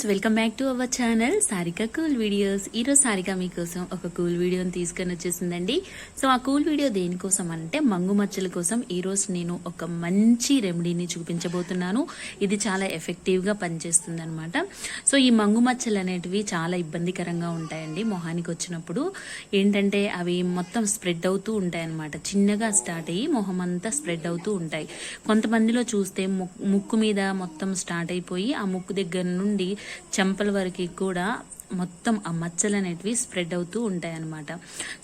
Welcome back to our channel Sarika cool videos ఈరోజు సారిక మీకోసం ఒక కూల్ వీడియోని తీసుకొని వచ్చేసిందండి. సో ఆ కూల్ వీడియో దేనికోసం అంటే మంగు మచ్చల కోసం ఈరోజు నేను ఒక మంచి రెమెడీని చూపించబోతున్నాను. ఇది చాలా ఎఫెక్టివ్గా పనిచేస్తుంది అనమాట సో ఈ మంగు మచ్చలు అనేటివి చాలా ఇబ్బందికరంగా ఉంటాయండి మొహానికి వచ్చినప్పుడు. ఏంటంటే అవి మొత్తం స్ప్రెడ్ అవుతూ ఉంటాయి అనమాట చిన్నగా స్టార్ట్ అయ్యి మొహం అంతా స్ప్రెడ్ అవుతూ ఉంటాయి. కొంతమందిలో చూస్తే ముక్కు మీద మొత్తం స్టార్ట్ అయిపోయి ఆ ముక్కు దగ్గర నుండి చెంపల వరకు కూడా మొత్తం ఆ మచ్చలు అనేటివి స్ప్రెడ్ అవుతూ ఉంటాయి అన్నమాట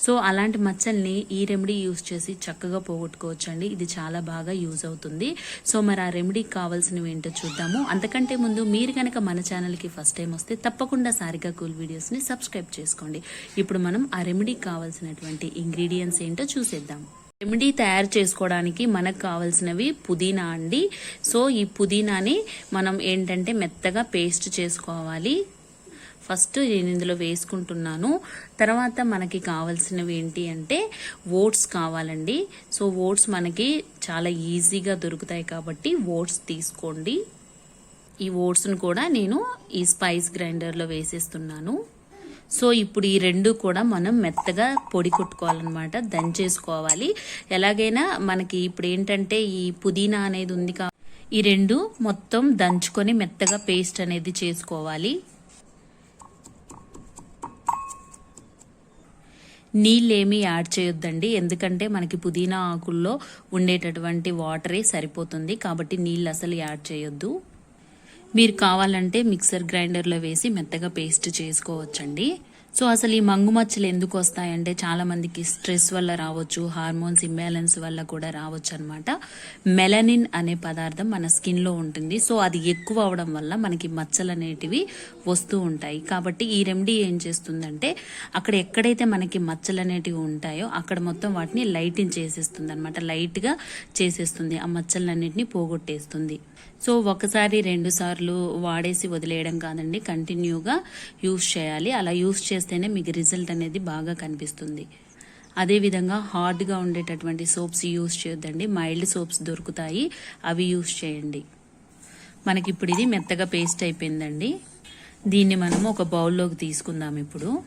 సో అలాంటి మచ్చల్ని ఈ రెమెడీ యూస్ చేసి చక్కగా పోగొట్టుకోవచ్చండి. ఇది చాలా బాగా యూజ్ అవుతుంది. సో మరి ఆ రెమెడీకి కావాల్సినవి ఏంటో చూద్దాము. అంతకంటే ముందు మీరు కనుక మన ఛానల్కి ఫస్ట్ టైం వస్తే తప్పకుండా సారిగా కూల్ వీడియోస్ని సబ్స్క్రైబ్ చేసుకోండి. ఇప్పుడు మనం ఆ రెమెడీకి కావాల్సినటువంటి ఇంగ్రీడియంట్స్ ఏంటో చూసేద్దాం. రెమెడీ తయారు చేసుకోవడానికి మనకు కావాల్సినవి పుదీనా అండి. సో ఈ పుదీనాని మనం ఏంటంటే మెత్తగా పేస్ట్ చేసుకోవాలి. ఫస్ట్ నేను ఇందులో వేసుకుంటున్నాను. తర్వాత మనకి కావాల్సినవి ఏంటి అంటే ఓట్స్ కావాలండి. సో ఓట్స్ మనకి చాలా ఈజీగా దొరుకుతాయి కాబట్టి ఓట్స్ తీసుకోండి. ఈ ఓట్స్ను కూడా నేను ఈ స్పైస్ గ్రైండర్లో వేసేస్తున్నాను. సో ఇప్పుడు ఈ రెండు కూడా మనం మెత్తగా పొడి కొట్టుకోవాలన్నమాట దంచేసుకోవాలి. ఎలాగైనా మనకి ఇప్పుడు ఏంటంటే ఈ పుదీనా అనేది ఉంది కా ఈ రెండు మొత్తం దంచుకొని మెత్తగా పేస్ట్ అనేది చేసుకోవాలి. నీళ్ళేమీ యాడ్ చేయొద్దండి ఎందుకంటే మనకి పుదీనా ఆకుల్లో ఉండేటటువంటి వాటరే సరిపోతుంది కాబట్టి నీళ్ళు అసలు యాడ్ చేయొద్దు. మీరు కావాలంటే మిక్సర్ గ్రైండర్లో వేసి మెత్తగా పేస్ట్ చేసుకోవచ్చండి. సో అసలు ఈ మంగు మచ్చలు ఎందుకు వస్తాయంటే చాలామందికి స్ట్రెస్ వల్ల రావచ్చు హార్మోన్స్ ఇంబ్యాలెన్స్ వల్ల కూడా రావచ్చు అనమాట మెలనిన్ అనే పదార్థం మన స్కిన్లో ఉంటుంది. సో అది ఎక్కువ అవడం వల్ల మనకి మచ్చలు అనేటివి వస్తూ ఉంటాయి. కాబట్టి ఈ రెమెడీ ఏం చేస్తుందంటే అక్కడ ఎక్కడైతే మనకి మచ్చలు అనేటివి ఉంటాయో అక్కడ మొత్తం వాటిని లైటింగ్ చేసేస్తుంది అనమాట లైట్గా చేసేస్తుంది. ఆ మచ్చలన్నిటిని పోగొట్టేస్తుంది. సో ఒకసారి రెండు సార్లు వాడేసి వదిలేయడం కాదండి. కంటిన్యూగా యూస్ చేయాలి. అలా యూస్ చేస్తేనే మీకు రిజల్ట్ అనేది బాగా కనిపిస్తుంది. అదేవిధంగా హార్డ్గా ఉండేటటువంటి సోప్స్ యూస్ చేయొద్దండి. మైల్డ్ సోప్స్ దొరుకుతాయి. అవి యూస్ చేయండి. మనకి ఇప్పుడు ఇది మెత్తగా పేస్ట్ అయిపోయిందండి. దీన్ని మనము ఒక బౌల్లోకి తీసుకుందాం ఇప్పుడు.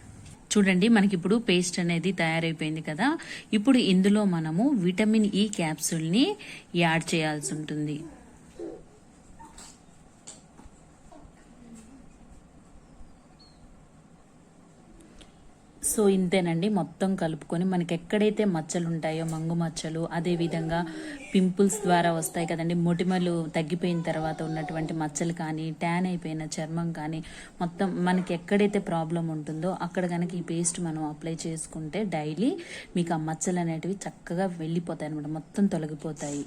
చూడండి మనకి ఇప్పుడు పేస్ట్ అనేది తయారైపోయింది కదా. ఇప్పుడు ఇందులో మనము విటమిన్ e ఈ క్యాప్సూల్ని యాడ్ చేయాల్సి ఉంటుంది. సో ఇంతేనండి. మొత్తం కలుపుకొని మనకి ఎక్కడైతే మచ్చలు ఉంటాయో మంగు మచ్చలు అదేవిధంగా పింపుల్స్ ద్వారా వస్తాయి కదండి. మొటిమలు తగ్గిపోయిన తర్వాత ఉన్నటువంటి మచ్చలు కానీ ట్యాన్ అయిపోయిన చర్మం కానీ మొత్తం మనకి ఎక్కడైతే ప్రాబ్లం ఉంటుందో అక్కడ కనుక ఈ పేస్ట్ మనం అప్లై చేసుకుంటే డైలీ మీకు ఆ మచ్చలు అనేటివి చక్కగా వెళ్ళిపోతాయి అనమాట మొత్తం తొలగిపోతాయి.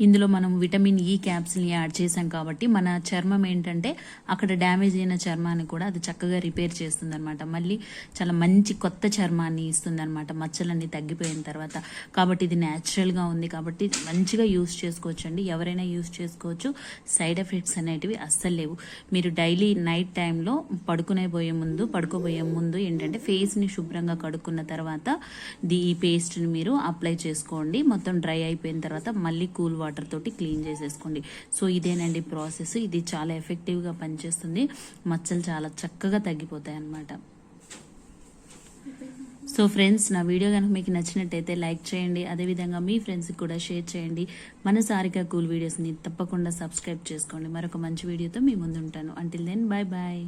ఇందులో మనం విటమిన్ ఈ క్యాప్సిల్ని యాడ్ చేసాం కాబట్టి మన చర్మం ఏంటంటే అక్కడ డ్యామేజ్ అయిన చర్మాన్ని కూడా అది చక్కగా రిపేర్ చేస్తుంది అనమాట మళ్ళీ చాలా మంచి కొత్త చర్మాన్ని ఇస్తుంది అనమాట మచ్చలన్నీ తగ్గిపోయిన తర్వాత. కాబట్టి ఇది న్యాచురల్గా ఉంది కాబట్టి మంచిగా యూస్ చేసుకోవచ్చు అండి ఎవరైనా యూస్ చేసుకోవచ్చు. సైడ్ ఎఫెక్ట్స్ అనేటివి అస్సలు లేవు. మీరు డైలీ నైట్ టైంలో పడుకునే పోయే ముందు పడుకోబోయే ముందు ఏంటంటే ఫేస్ని శుభ్రంగా కడుక్కున్న తర్వాత ఈ పేస్ట్ని మీరు అప్లై చేసుకోండి. మొత్తం డ్రై అయిపోయిన తర్వాత మళ్ళీ కూల్ వాటర్ తోటి క్లీన్ చేసేసుకోండి. సో ఇదేనండి ప్రాసెస్. ఇది చాలా ఎఫెక్టివ్గా పనిచేస్తుంది. మచ్చలు చాలా చక్కగా తగ్గిపోతాయి అన్నమాట సో ఫ్రెండ్స్ నా వీడియో కనుక మీకు నచ్చినట్టయితే లైక్ చేయండి. అదేవిధంగా మీ ఫ్రెండ్స్కి కూడా షేర్ చేయండి. మన సారిక కూల్ వీడియోస్ని తప్పకుండా సబ్స్క్రైబ్ చేసుకోండి. మరొక మంచి వీడియోతో మీ ముందు ఉంటాను అంటిల్ దెన్ బాయ్ బాయ్